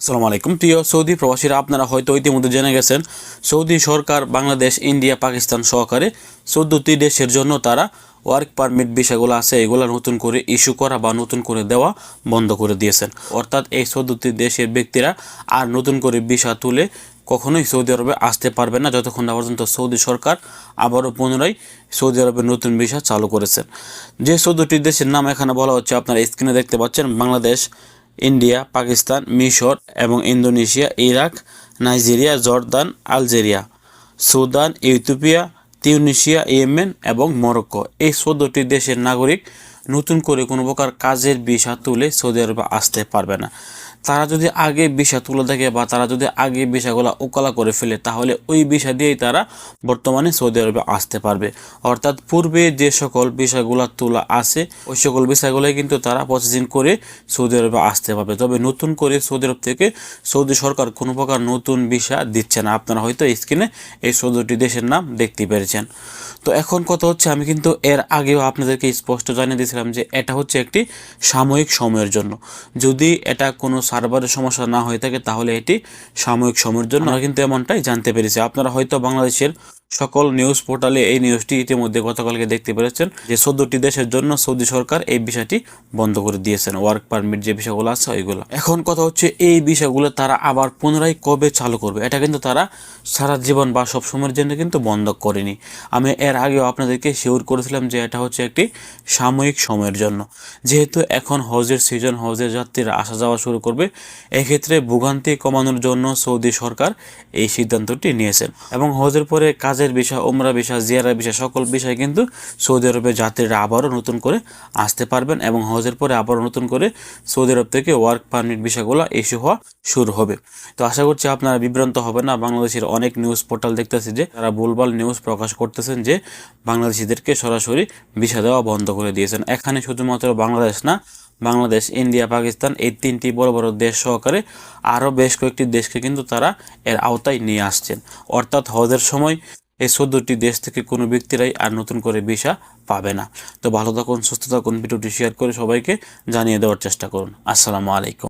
আসসালামু আলাইকুম। প্রিয় সৌদি প্রবাসীরা, আপনারা হয়তো ইতিমধ্যে জেনে গেছেন, সৌদি সরকার বাংলাদেশ, ইন্ডিয়া, পাকিস্তান সহকারে চোদ্দটি দেশের জন্য তারা ওয়ার্ক পারমিট বিষয়গুলো আছে, এগুলো নতুন করে ইস্যু করা বা নতুন করে দেওয়া বন্ধ করে দিয়েছেন। অর্থাৎ এই চোদ্দটি দেশের ব্যক্তিরা আর নতুন করে ভিসা তুলে কখনোই সৌদি আরবে আসতে পারবে না, যতক্ষণ না পর্যন্ত সৌদি সরকার আবারও পুনরায় সৌদি আরবের নতুন ভিসা চালু করেছেন। যে চোদ্দটি দেশের নাম এখানে বলা হচ্ছে, আপনারা স্ক্রিনে দেখতে পাচ্ছেন, বাংলাদেশ ইন্ডিয়া, পাকিস্তান, মিশর এবং Indonesia, Iraq, Nigeria, Jordan, Algeria, Sudan Ethiopia Tunisia, Yemen এবং মরক্কো। এই চোদ্দটি দেশের নাগরিক নতুন করে কোনো প্রকার কাজের ভিসা তুলে সৌদি আরবে আসতে পারবে না। তারা যদি আগে ভিসা তুলে থাকে বা তারা যদি আগে ভিসাগুলো ওকালা করে ফেলে, তাহলে ওই ভিসা দিয়েই তারা বর্তমানে সৌদি আরবে আসতে পারবে। অর্থাৎ পূর্বে যে সকল ভিসাগুলো তোলা আছে, ওই সকল ভিসাগুলোই কিন্তু তারা প্রসেসিং করে সৌদি আরবে আসতে পারবে। তবে নতুন করে সৌদি আরব থেকে সৌদি সরকার কোনো প্রকার নতুন ভিসা দিচ্ছে না। আপনারা হয়তো স্ক্রিনে এই চৌদ্দটি দেশের নাম দেখতে পেরেছেন। তো এখন কথা হচ্ছে, আমি কিন্তু এর আগেও আপনাদেরকে স্পষ্ট জানিয়ে দিয়েছিলাম যে এটা হচ্ছে একটি সাময়িক সময়ের জন্য। যদি এটা কোনো সার্ভারের সমস্যা না হয়ে থাকে, তাহলে এটি সাময়িক সময়ের জন্য। আমরা কিন্তু এমনটাই জানতে পেরেছি। আপনারা হয়তো বাংলাদেশের সকল নিউজ পোর্টালে এই নিউজটি ইতিমধ্যে গতকালকে দেখতে পেরেছেন যে চোদ্দটি দেশের জন্য সৌদি সরকার এই বিষয়টি বন্ধ করে দিয়েছেন। ওয়ার্ক পারমিট যে বিষয়গুলো আছে ওইগুলো। এখন কথা হচ্ছে এই বিষয়গুলো তারা আবার পুনরায় কবে চালু করবে? এটা কিন্তু তারা সারা জীবন বা সব সময়ের জন্য কিন্তু বন্ধ করেনি। আমি এর আগেও আপনাদেরকে শিওর করেছিলাম যে এটা হচ্ছে একটি সাময়িক সময়ের জন্য। যেহেতু এখন হজের সিজন হজের যাত্রীরা আসা যাওয়া শুরু করবে, এক্ষেত্রে ভোগান্তি কমানোর জন্য সৌদি সরকার এই সিদ্ধান্তটি নিয়েছেন। এবং হজের পরে কাজের বিষয় ওমরা বিষয় জিয়ারা বিষয়, সকল বিষয় কিন্তু সৌদি আরবের যাত্রীরা আবারও নতুন করে আসতে পারবেন এবং হজের পরে আবারও নতুন করে সৌদি আরব থেকে ওয়ার্ক পারমিট বিষয়গুলো ইস্যু হওয়া শুরু হবে। তো আশা করছি আপনারা বিভ্রান্ত হবে না, বাংলাদেশের অনেক নিউজ পোর্টাল দেখতেছি যে তারা ভুলভাল নিউজ প্রকাশ করতেছেন যে বাংলাদেশিদেরকে সরাসরি ভিসা দেওয়া বন্ধ করে দিয়েছেন। এখানে শুধুমাত্র বাংলাদেশ না, বাংলাদেশ, ইন্ডিয়া, পাকিস্তান এই তিনটি বড় বড় দেশ সহকারে আরও বেশ কয়েকটি দেশকে কিন্তু তারা এর আওতায় নিয়ে আসছেন। অর্থাৎ হজের সময় এই চোদ্দটি দেশ থেকে কোনো ব্যক্তিরাই আর নতুন করে ভিসা পাবে না। তো ভালো থাকুন, সুস্থ থাকুন, ভিডিওটি শেয়ার করে সবাইকে জানিয়ে দেওয়ার চেষ্টা করুন। আসসালামু আলাইকুম।